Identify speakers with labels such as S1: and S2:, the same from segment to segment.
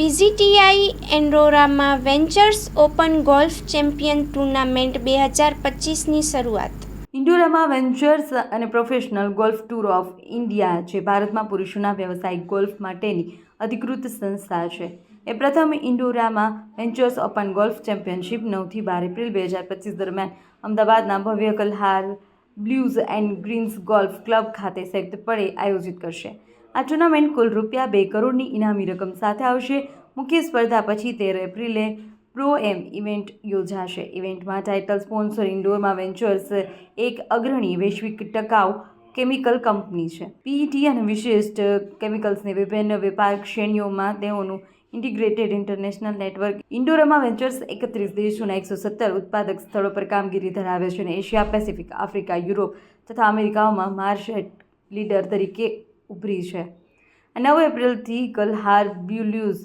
S1: પીજીટીઆઈ એન્ડોરામાં ventures open golf champion tournament બે હજાર પચીસની શરૂઆત.
S2: ઇન્ડોરામાં વેન્ચર્સ અને professional golf tour of India જે ભારતમાં પુરુષોના વ્યવસાયિક ગોલ્ફ માટેની અધિકૃત સંસ્થા છે. એ પ્રથમ Indorama ventures open golf championship નવથી બાર એપ્રિલ બે હજાર પચીસ દરમિયાન અમદાવાદના ભવ્ય Kalhaar blues and greens golf club ખાતે સંયુક્તપણે આયોજિત કરશે. આ ટુર્નામેન્ટ કુલ રૂપિયા બે કરોડની ઇનામી રકમ સાથે આવશે. મુખ્ય સ્પર્ધા પછી તેર એપ્રિલે પ્રો એમ ઇવેન્ટ યોજાશે. ઇવેન્ટમાં ટાઇટલ સ્પોન્સર ઇન્ડોરમાં વેન્ચર્સ, એક અગ્રણી વૈશ્વિક ટકાઉ કેમિકલ કંપની છે. પીઈટી અને વિશિષ્ટ કેમિકલ્સની વિભિન્ન વેપાર શ્રેણીઓમાં તેઓનું ઇન્ટિગ્રેટેડ ઇન્ટરનેશનલ નેટવર્ક ઇન્ડોરામાં વેન્ચર્સ એકત્રીસ દેશોના એકસો સત્તર ઉત્પાદક સ્થળો પર કામગીરી ધરાવે છે અને એશિયા, પેસિફિક, આફ્રિકા, યુરોપ તથા અમેરિકાઓમાં માર્કેટ લીડર તરીકે ઉભરી છે. નવ એપ્રિલથી કલહાર, બ્યુલ્યુઝ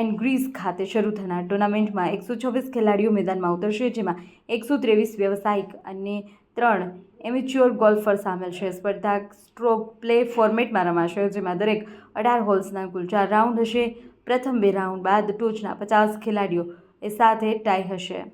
S2: એન્ડ ગ્રીસ ખાતે શરૂ થનાર ટુર્નામેન્ટમાં એકસો છવ્વીસ ખેલાડીઓ મેદાનમાં ઉતરશે, જેમાં એકસો ત્રેવીસ વ્યવસાયિક અને ત્રણ એમેચ્યોર ગોલ્ફર સામેલ છે. સ્પર્ધા સ્ટ્રોક પ્લે ફોર્મેટમાં રમાશે, જેમાં દરેક અઢાર હોલ્સના કુલ ચાર રાઉન્ડ હશે. પ્રથમ બે રાઉન્ડ બાદ ટોચના પચાસ ખેલાડીઓ એ સાથે ટાઈ હશે.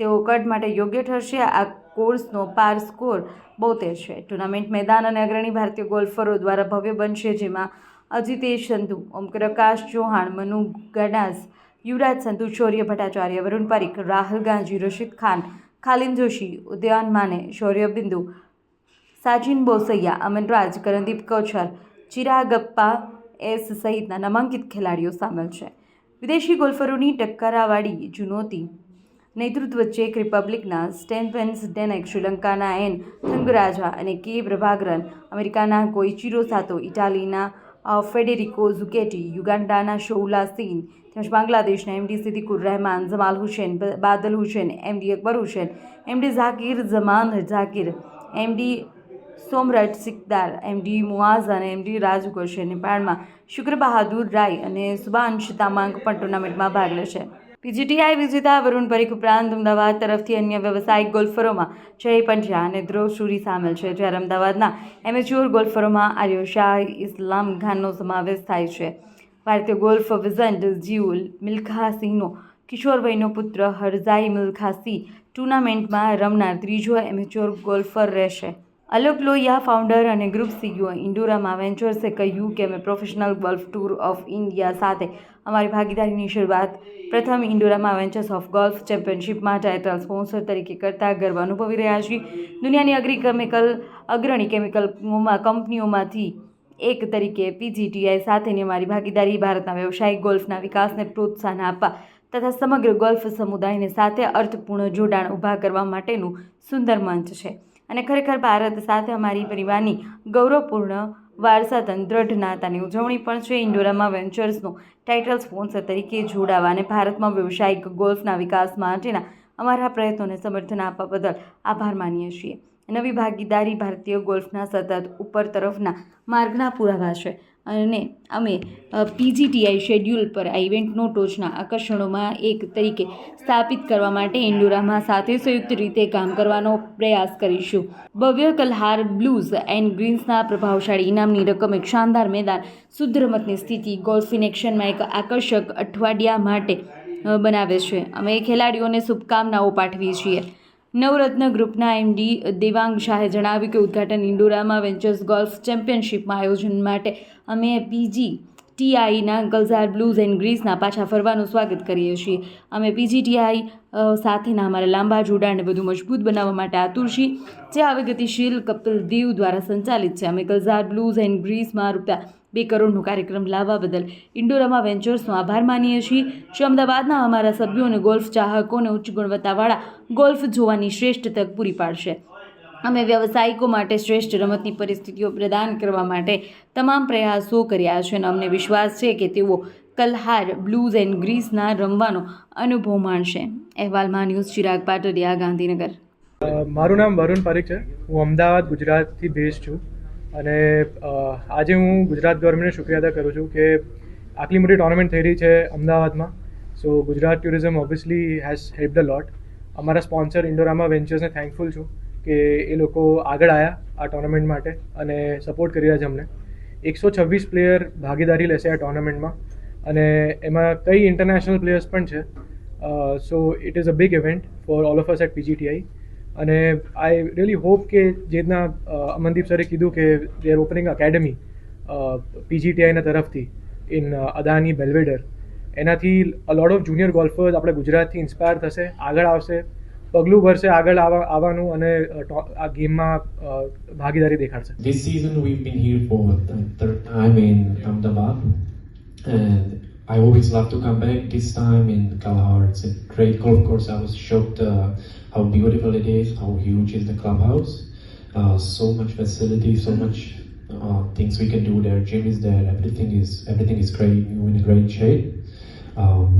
S2: તેઓ કટ માટે યોગ્ય ઠરશે. આ કોર્સનો પાર સ્કોર બોતેર છે. ટુર્નામેન્ટ મેદાન અને અગ્રણી ભારતીય ગોલ્ફરો દ્વારા ભવ્ય બનશે, જેમાં અજિતેશ સંધુ, ઓમપ્રકાશ ચૌહાણ, મનુ ગડાસ, યુવરાજ સંધુ, શૌર્ય ભટ્ટાચાર્ય, વરુણ પરીખ, રાહુલ ગાંધી, રશીદ ખાન ખાલિન જોશી, ઉદયન માને, શૌર્ય બિંદુ સાચિન બોસૈયા અમનરાજ કરણદીપ કોચર ચિરાગપ્પા એસ સહિતના નામાંકિત ખેલાડીઓ સામેલ છે. વિદેશી ગોલ્ફરોની ટક્કરાવાળી જુનોતી નેતૃત્વ ચેક રિપબ્લિકના સ્ટેનફેન્સ ડેનેક શ્રીલંકાના એન થંગરાજા અને કે પ્રભાગરન અમેરિકાના કોઇચિરો સાતો ઇટાલીના ફેડેરિકો ઝુકેટી, યુગાન્ડાના શોઉલા સીન તેમજ બાંગ્લાદેશના MD Siddiqur Rahman, Jamal Hussain Badal Hussain MD Akbar Hussain MD Zakir, Jaman Zakir MD Somraj Sikdar MD Muaz અને એમડી રાજુ નેપાળમાં શુક્ર બહાદુર રાય અને સુભાંશ તામાંગ પણ ટુર્નામેન્ટમાં ભાગ લેશે. પીજીટીઆઈ વિજેતા વરુણ પરીખ ઉપરાંત અમદાવાદ તરફથી અન્ય વ્યવસાયિક ગોલ્ફરોમાં જય પંડ્યા અને ધ્રુવ શુરી સામેલ છે, જ્યારે અમદાવાદના એમેચ્યોર ગોલ્ફરોમાં આર્યો શાહ ઇસ્લામ ખાનનો સમાવેશ થાય છે. ભારતીય ગોલ્ફ વિઝન્ટ જીવ મિલ્ખા સિંહનો કિશોરવયનો પુત્ર હરઝાઈ મિલ્ખા સિંહ ટુર્નામેન્ટમાં રમનાર ત્રીજો એમેચ્યોર ગોલ્ફર રહેશે. અલોક લોહિયા ફાઉન્ડર અને ગ્રુપ સીઈઓ ઇન્ડોરામાં વેન્ચર્સે કહ્યું કે અમે professional golf tour of India સાથે અમારી ભાગીદારીની શરૂઆત પ્રથમ ઇન્ડોરામાં વેન્ચર્સ ઓફ ગોલ્ફ ચેમ્પિયનશિપમાં ટાઇટલ સ્પોન્સર તરીકે કરતા ગર્વ અનુભવી રહ્યા છીએ. દુનિયાની અગ્રી કેમિકલ અગ્રણી કેમિકલ કંપનીઓમાંથી એક તરીકે પીજીટીઆઈ સાથેની અમારી ભાગીદારી ભારતના વ્યવસાયિક ગોલ્ફના વિકાસને પ્રોત્સાહન આપવા તથા સમગ્ર ગોલ્ફ સમુદાયને સાથે અર્થપૂર્ણ જોડાણ ઊભા કરવા માટેનું સુંદર મંચ છે. અને ખરેખર ભારત સાથે અમારી પરિવારની ગૌરવપૂર્ણ વારસાતન દ્રઢ નાતાની ઉજવણી પણ છે ઇન્ડોરામાં વેન્ચર્સનો ટાઇટલ સ્પોન્સર તરીકે જોડાવા અને ભારતમાં વ્યવસાયિક ગોલ્ફના વિકાસ માટેના અમારા પ્રયત્નોને સમર્થન આપવા બદલ આભાર માનીએ છીએ. નવી ભાગીદારી ભારતીય ગોલ્ફના સતત ઉપર તરફના માર્ગના પુરાવા છે. અને અમે પીજીટીઆઈ શેડ્યુલ પર આ ઇવેન્ટનો ટોચના આકર્ષણોમાં એક તરીકે સ્થાપિત કરવા માટે ઇન્ડોરામાં સાથે સંયુક્ત રીતે કામ કરવાનો પ્રયાસ કરીશું. ભવ્ય કલહાર, બ્લૂઝ એન્ડ ગ્રીન્સના પ્રભાવશાળી ઇનામની રકમ એક શાનદાર મેદાન શુદ્ધ રમતની સ્થિતિ, ગોલ્ફ ઇન એક્શનમાં એક આકર્ષક અઠવાડિયા માટે બનાવે છે. અમે ખેલાડીઓને શુભકામનાઓ પાઠવીએ છીએ. નવરત્ન ગ્રુપના એમડી દેવાંગ શાહે જણાવ્યું કે ઉદ્ઘાટન ઇન્ડોરામાં વેન્ચર્સ ગોલ્ફ ચેમ્પિયનશિપમાં આયોજન માટે અમે પીજી ટીઆઈના ગલઝાર બ્લૂઝ એન્ડ ગ્રીસના પાછા ફરવાનું સ્વાગત કરીએ છીએ. અમે પીજીટીઆઈ સાથેના અમારા લાંબા જોડાણને વધુ મજબૂત બનાવવા માટે આતુર છીએ. જે હવે ગતિશીલ કપિલ દેવ દ્વારા સંચાલિત છે. અમે ગલઝાર બ્લૂઝ એન્ડ ગ્રીસમાં રૂપિયા બે કરોડનો કાર્યક્રમ લાવવા બદલ ઇન્ડોરામાં વેન્ચર્સનો આભાર માનીએ છીએ. જે અમદાવાદના અમારા સભ્યો અને ગોલ્ફ ચાહકોને ઉચ્ચ ગુણવત્તાવાળા ગોલ્ફ જોવાની શ્રેષ્ઠ તક પૂરી પાડશે. અમે વ્યવસાયિકો માટે શ્રેષ્ઠ રમતની પરિસ્થિતિઓ પ્રદાન કરવા માટે તમામ પ્રયાસો કર્યા છે અને અમને વિશ્વાસ છે કે તેઓ કલહાર, બ્લૂઝ એન્ડ ગ્રીસના રમવાનો અનુભવ માણશે. અહેવાલમાં ન્યૂઝ ચિરાગ પાટડિયા, ગાંધીનગર.
S3: મારું નામ વરુણ પરીખ છે. હું અમદાવાદ, ગુજરાતથી બેઝ છું. અને આજે હું ગુજરાત ગવર્મેન્ટને શુક્રિયા અદા કરું છું કે આટલી મોટી ટોર્નામેન્ટ થઈ રહી છે અમદાવાદમાં. So Gujarat tourism obviously has help the lot અમારા સ્પોન્સર ઇન્ડોરામા વેન્ચર્સને થેન્કફુલ છું. કે એ લોકો આગળ આવ્યા આ ટોર્નામેન્ટ માટે અને સપોર્ટ કરી રહ્યા છે અમને. એકસો છવ્વીસ પ્લેયર ભાગીદારી લેશે આ ટોર્નામેન્ટમાં અને એમાં કઈ ઇન્ટરનેશનલ પ્લેયર્સ પણ છે. So it is a big event for all of us at PGTI અને આઈ રિયલી હોપ કે જે રીતના અમનદીપ સરે કીધું કે દે આર ઓપનિંગ અકેડમી પીજીટીઆઈના તરફથી ઇન અદાની બેલ્વેડર એનાથી અ લોટ ઓફ જુનિયર ગોલ્ફર્સ આપણે ગુજરાતથી ઇન્સ્પાયર થશે, આગળ આવશે. પગલું ભરશે આગળ આવવા આવવાનું અને અ, ટો- આ ગેમમાં અ, ભાગીદારી દેખાડશે
S4: This season we've been here for the third time in Ahmedabad, and I always love to come back. This time in Kalahar, it's a great golf course. I was shocked uh, how beautiful it is, how huge is the clubhouse. Uh, so much facility, so much uh, things we can do there. Gym is there. Everything is everything is great. You're in a great shape. Um,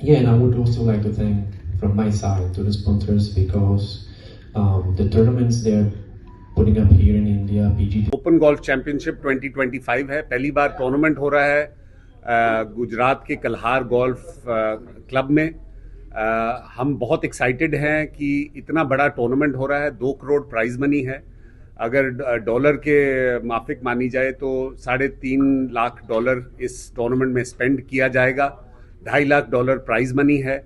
S4: yeah, and I would also like to thank from my side to the sponsors because um, the tournaments they're putting up here in India, PGT
S5: Open Golf Championship 2025 है। पहली बार tournament हो रहा है गुजरात के कल्हार golf club में। हम बहुत excited हैं कि इतना बड़ा टूर्नामेंट हो रहा है। दो करोड़ प्राइज मनी है। अगर डॉलर के माफिक मानी जाए तो साढ़े तीन लाख डॉलर इस टूर्नामेंट में स्पेंड किया जाएगा। ढाई लाख डॉलर प्राइज मनी है।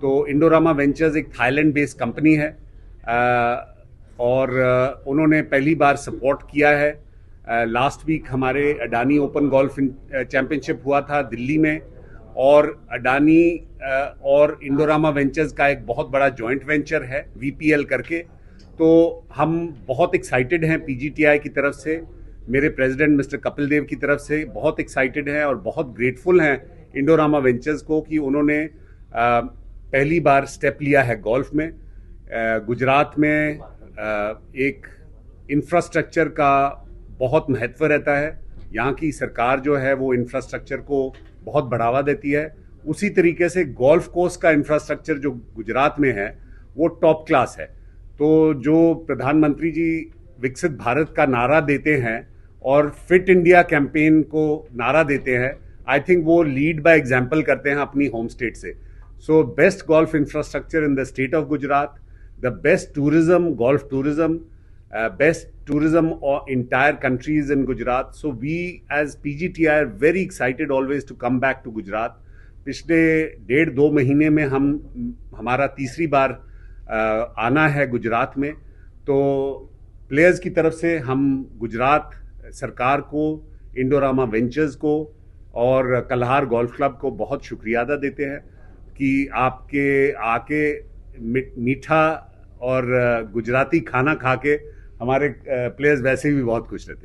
S5: तो इंडोरामा वेंचर्स एक थाईलैंड बेस्ड कंपनी है और उन्होंने पहली बार सपोर्ट किया है। लास्ट वीक हमारे अडानी ओपन गोल्फ चैंपियनशिप हुआ था दिल्ली में, और अडानी और इंडोरामा वेंचर्स का एक बहुत बड़ा जॉइंट वेंचर है वीपीएल करके। तो हम बहुत एक्साइटेड हैं पीजीटीआई की तरफ़ से, मेरे प्रेसिडेंट मिस्टर कपिल देव की तरफ़ से बहुत एक्साइटेड हैं और बहुत ग्रेटफुल हैं इंडोरामा वेंचर्स को कि उन्होंने पहली बार स्टेप लिया है गोल्फ में। गुजरात में एक इंफ्रास्ट्रक्चर का बहुत महत्व रहता है। यहाँ की सरकार जो है वो इंफ्रास्ट्रक्चर को बहुत बढ़ावा देती है। उसी तरीके से गोल्फ कोर्स का इंफ्रास्ट्रक्चर जो गुजरात में है, वो टॉप क्लास है। तो जो प्रधानमंत्री जी विकसित भारत का नारा देते हैं और फिट इंडिया कैंपेन को नारा देते हैं आई थिंक वो लीड बाय एग्ज़ाम्पल करते हैं अपनी होम स्टेट से। So best golf infrastructure in the state of Gujarat the best tourism, golf tourism, uh, best tourism or entire countries in Gujarat. So we as PGTI are very excited always to come back to Gujarat. पिछले डेढ़ दो महीने में हम हमारा तीसरी बार अ, आना है गुजरात में तो प्लेयर्स की तरफ़ से हम गुजरात सरकार को इंडोरामा वेंचर्स को और कल्हार गोल्फ क्लब को बहुत शुक्रिया अदा देते हैं कि आपके आके मी- मीठा और अ, गुजराती खाना खा के हमारे प्लेयर्स वैसे भी बहुत खुश रहते हैं